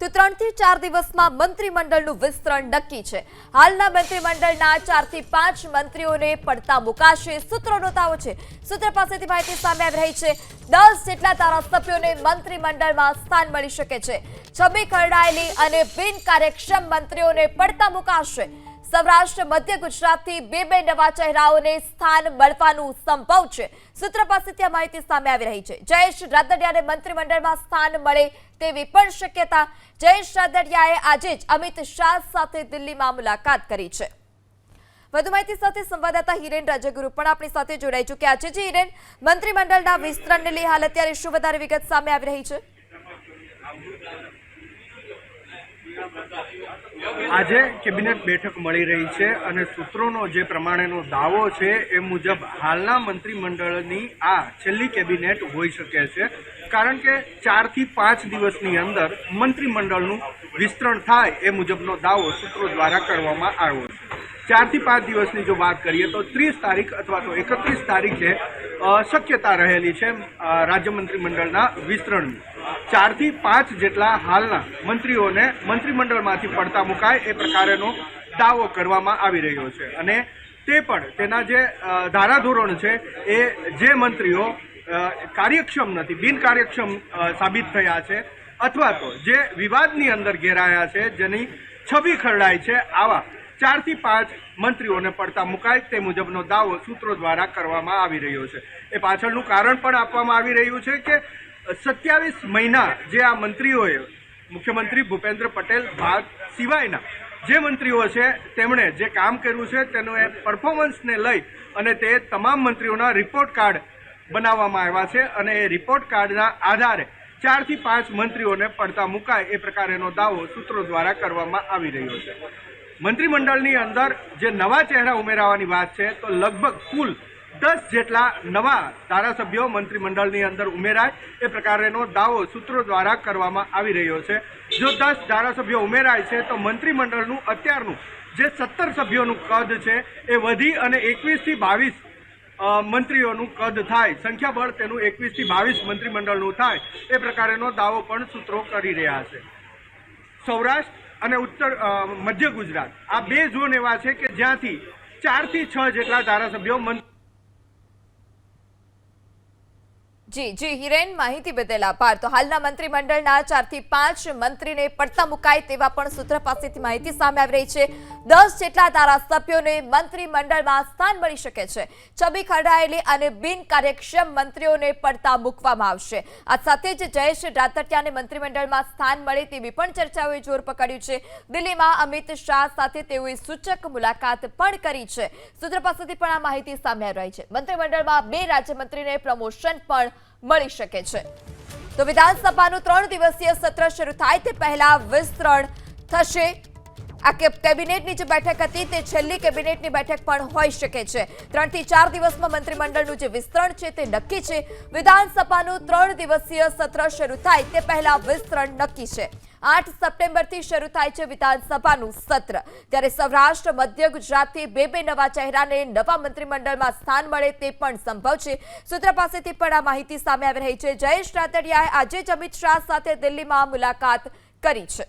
તો ત્રણથી ચાર દિવસમાં મંત્રીમંડળનું વિસ્તરણ નક્કી છે. હાલના મંત્રીમંડળના ચારથી પાંચ મંત્રીઓને પડતા મુકાશે. સૂત્રોનો દાવો છે. સૂત્ર પાસેથી માહિતી સામે આવી રહી છે. દસ જેટલા ધારાસભ્યોને મંત્રીમંડળમાં સ્થાન મળી શકે છે. છબી ખરડાયેલી અને બિનકાર્યક્ષમ મંત્રીઓને પડતા મુકાશે. સૌરાષ્ટ્ર, મધ્ય ગુજરાતથી બે બે નવા ચહેરાઓને સ્થાન મળવાનું સંભવ છે. સૂત્ર પાસેથી આ માહિતી સામે આવી રહી છે. જયેશ રાદડિયાને મંત્રીમંડળમાં સ્થાન મળે તેવી પણ શક્યતા. જયેશ રાદડિયાએ આજે જ અમિત શાહ સાથે દિલ્હીમાં મુલાકાત કરી છે. વધુ માહિતી સાથે સંવાદદાતા હિરેન રાજગુરુ પણ આપણી સાથે જોડાઈ ચૂક્યા છે. જે હિરેન, મંત્રીમંડળના વિસ્તરણને લઈ હાલ અત્યારે શું? વધારે વિગત સામે આવી રહી છે. આજે કેબિનેટ બેઠક મળી રહી છે અને સૂત્રોનો જે પ્રમાણેનો દાવો છે એ મુજબ હાલના મંત્રીમંડળની આ છેલ્લી કેબિનેટ હોઈ શકે છે. કારણ કે ચારથી પાંચ દિવસની અંદર મંત્રીમંડળનું વિસ્તરણ થાય એ મુજબનો દાવો સૂત્રો દ્વારા કરવામાં આવ્યો છે. ચારથી પાંચ દિવસની જો વાત કરીએ તો ત્રીસ તારીખ અથવા તો એકત્રીસ તારીખે છે શક્યતા રહેલી છે રાજ્ય મંત્રીમંડળના વિસ્તરણની. ચારથી પાંચ જેટલા હાલના મંત્રીઓને મંત્રીમંડળમાંથી પડતા મુકાય એ પ્રકારેનો દાવો કરવામાં આવી રહ્યો છે. અને તે પણ તેના જે ધારાધોરણ છે એ જે મંત્રીઓ કાર્યક્ષમ નથી, બિનકાર્યક્ષમ સાબિત થયા છે અથવા તો જે વિવાદની અંદર ઘેરાયા છે, જેની છબી ખરડાય છે આવા ચારથી પાંચ મંત્રીઓને પડતા મુકાય તે મુજબનો દાવો સૂત્રો દ્વારા કરવામાં આવી રહ્યો છે. એ પાછળનું કારણ પણ આપવામાં આવી રહ્યું છે કે સત્યાવીસ મહિના જે આ મંત્રીઓએ, મુખ્યમંત્રી ભૂપેન્દ્ર પટેલ ભાગ સિવાયના જે મંત્રીઓ છે, તેમણે જે કામ કર્યું છે, તેનું એ પરફોર્મન્સને લઈ અને તે તમામ મંત્રીઓના રિપોર્ટ કાર્ડ બનાવવામાં આવ્યા છે અને એ રિપોર્ટ કાર્ડના આધારે ચારથી પાંચ મંત્રીઓને પડતા મુકાય એ પ્રકારેનો દાવો સૂત્રો દ્વારા કરવામાં આવી રહ્યો છે. મંત્રીમંડળની અંદર જે નવા ચહેરા ઉમેરાવાની વાત છે, તો લગભગ કુલ દસ જેટલા નવા ધારાસભ્યો મંત્રીમંડળની અંદર ઉમેરાય એ પ્રકારેનો દાવો સૂત્રો દ્વારા કરવામાં આવી રહ્યો છે. જો દસ ધારાસભ્યો ઉમેરાય છે, તો મંત્રીમંડળનું અત્યારનું જે સત્તર સભ્યોનું કદ છે, એ વધી અને એકવીસથી બાવીસ મંત્રીઓનું કદ થાય. સંખ્યાબળ તેનું એકવીસથી બાવીસ મંત્રીમંડળનું થાય. એ પ્રકારેનો દાવો પણ સૂત્રો કરી રહ્યા છે. સૌરાષ્ટ્ર અને ઉત્તર મધ્ય ગુજરાત. આ બે ઝોન એવા છે કે જ્યાંથી ચારથી છ જેટલા ધારાસભ્યો મંત્રી જી જી હિરેન માહિતી બદલ આભાર. તો હાલના મંત્રીમંડળના ચારથી પાંચ મંત્રીને પડતા મુકાય તેવા પણ સૂત્ર પાસેથી માહિતી સામે આવી રહી છે. દસ જેટલા ધારાસભ્યોને મંત્રીમંડળમાં સ્થાન મળી શકે છે. છબી ખરડાયેલી અને બિન કાર્યક્ષમ મંત્રીઓને પડતા મૂકવામાં આવશે. આ સાથે જ જયેશ રાતટિયાને મંત્રીમંડળમાં સ્થાન મળે તેવી પણ ચર્ચાઓએ જોર પકડ્યું છે. દિલ્હીમાં અમિત શાહ સાથે તેઓએ સૂચક મુલાકાત પણ કરી છે. સૂત્ર પાસેથી પણ આ માહિતી સામે આવી રહી છે. મંત્રીમંડળમાં બે રાજ્યમંત્રીને પ્રમોશન પણ મળી શકે છે. તો વિધાનસભાનું ત્રણ દિવસીય સત્ર શરૂ થાય તે પહેલા વિસ્તરણ થશે. આ કેબિનેટની જે બેઠક હતી તે છેલ્લી કેબિનેટની બેઠક પણ હોઈ શકે છે. ત્રણથી ચાર દિવસમાં મંત્રીમંડળનું જે વિસ્તરણ છે તે નક્કી છે. વિધાનસભાનું ત્રણ દિવસીય સત્ર શરૂ થાય તે પહેલા વિસ્તરણ નક્કી છે. આઠ સપ્ટેમ્બરથી શરૂ થાય છે વિધાનસભાનું સત્ર. ત્યારે સૌરાષ્ટ્ર, મધ્ય ગુજરાતથી બે બે નવા ચહેરાને નવા મંત્રીમંડળમાં સ્થાન મળે તે પણ સંભવ છે. સૂત્ર પાસેથી પણ આ માહિતી સામે આવી રહી છે. જયેશ રાતડિયાએ આજે જ અમિત શાહ સાથે દિલ્હીમાં મુલાકાત કરી છે.